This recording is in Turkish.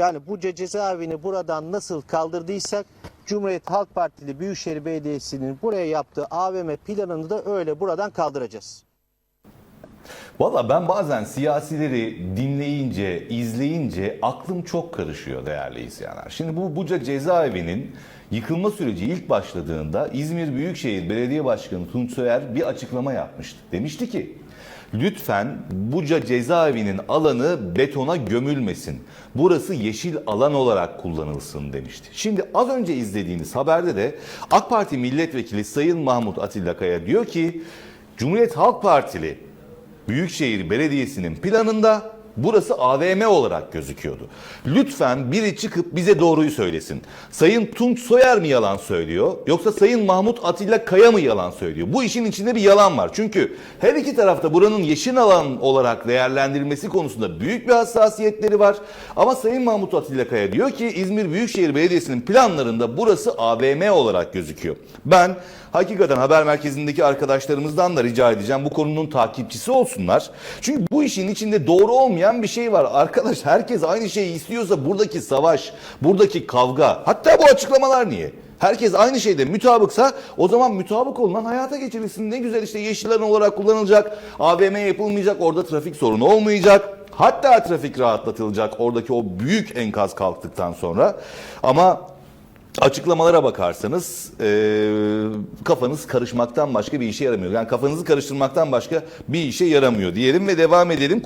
Yani Buca cezaevini buradan nasıl kaldırdıysak Cumhuriyet Halk Partili Büyükşehir Belediyesi'nin buraya yaptığı AVM planını da öyle buradan kaldıracağız. Valla ben bazen siyasileri dinleyince, izleyince aklım çok karışıyor değerli izleyenler. Şimdi bu Buca cezaevinin yıkılma süreci ilk başladığında İzmir Büyükşehir Belediye Başkanı Tunç Soyer bir açıklama yapmıştı. Demişti ki lütfen Buca cezaevinin alanı betona gömülmesin. Burası yeşil alan olarak kullanılsın demişti. Şimdi az önce izlediğiniz haberde de AK Parti milletvekili Sayın Mahmut Atilla Kaya diyor ki Cumhuriyet Halk Partili Büyükşehir Belediyesi'nin planında burası AVM olarak gözüküyordu. Lütfen biri çıkıp bize doğruyu söylesin. Sayın Tunç Soyer mi yalan söylüyor yoksa Sayın Mahmut Atilla Kaya mı yalan söylüyor? Bu işin içinde bir yalan var. Çünkü her iki tarafta buranın yeşil alan olarak değerlendirilmesi konusunda büyük bir hassasiyetleri var. Ama Sayın Mahmut Atilla Kaya diyor ki İzmir Büyükşehir Belediyesi'nin planlarında burası AVM olarak gözüküyor. Ben hakikaten haber merkezindeki arkadaşlarımızdan da rica edeceğim bu konunun takipçisi olsunlar. Çünkü bu işin içinde doğru olmayan bir şey var. Arkadaş herkes aynı şeyi istiyorsa buradaki savaş, buradaki kavga, hatta bu açıklamalar niye? Herkes aynı şeyde mütabıksa o zaman mütabık olunan hayata geçirilsin. Ne güzel işte yeşil olarak kullanılacak, AVM yapılmayacak, orada trafik sorunu olmayacak. Hatta trafik rahatlatılacak oradaki o büyük enkaz kalktıktan sonra. Ama Açıklamalara bakarsanız eee, kafanız karışmaktan başka bir işe yaramıyor. Yani kafanızı karıştırmaktan başka bir işe yaramıyor diyelim ve devam edelim.